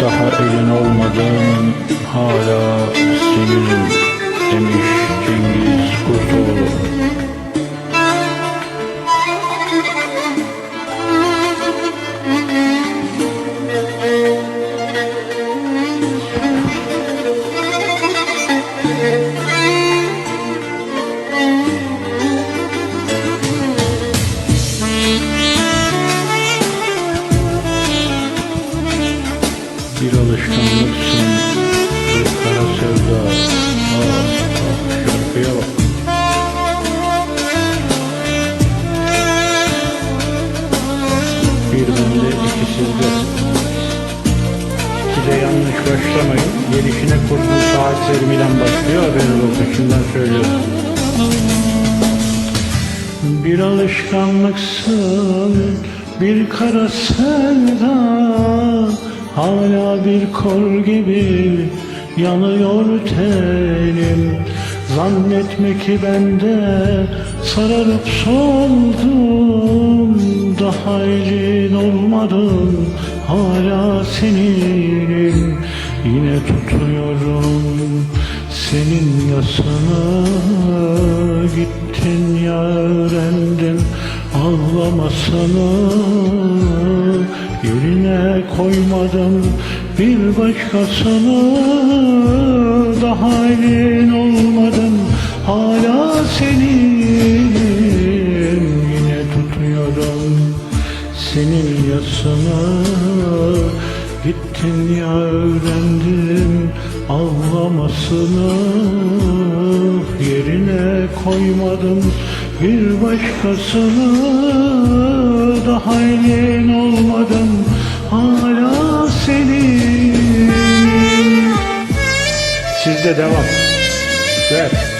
Daha elin olmadan hala seninim demiş Cengiz Bir alışkanlıksın, bir kara sevda. Ah, ah, şarkıya bak. Bir bende, iki sizde. Size yanlış başlamayın. Gelişine kurduğu saatlerimden başlıyor haberiniz olsun. Şimdiden söylüyorum. Bir alışkanlıksın, bir kara sevda Hala bir kor gibi yanıyor tenim. Zannetme ki ben de sararıp soldum. Daha elin olmadım hala seninim. Yine tutuyorum senin yasını. Gittin ya öğrendim ağlamasını Yerine koymadım bir başkasını Daha elin olmadım hala senin. Yine tutuyorum senin yasını. Gittin ya öğrendim ağlamasını Yerine koymadım bir başkasını Daha elin olmadım hala senin. Sizde devam. Ver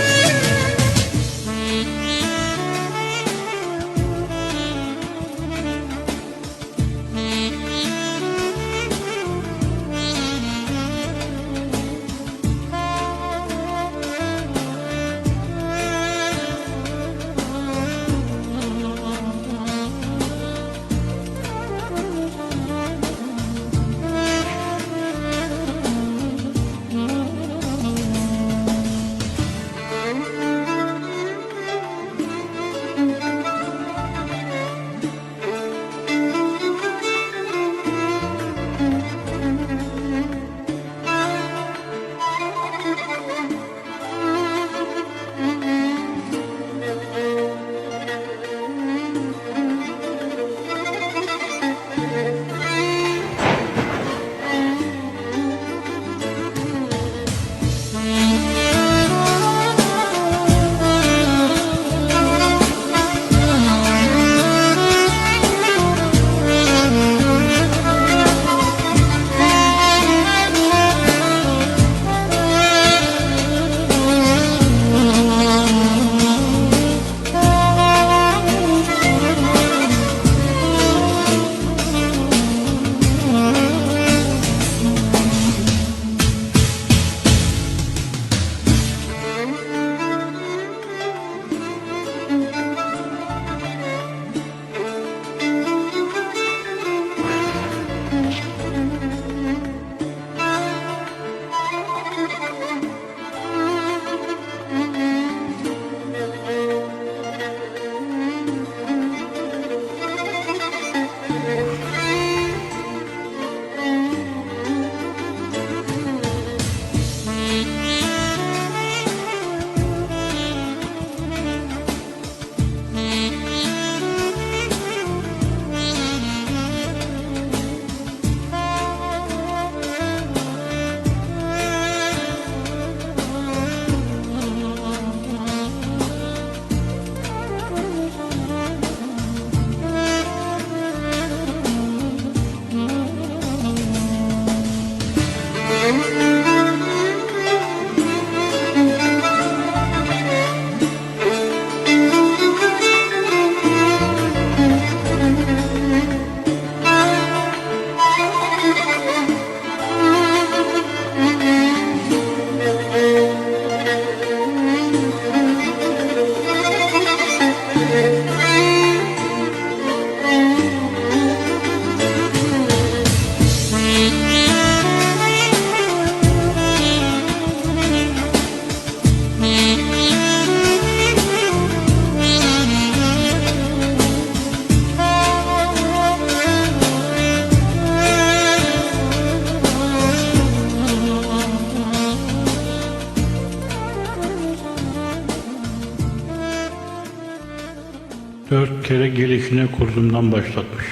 Dört kere gelişine kurdumdan başlatmış.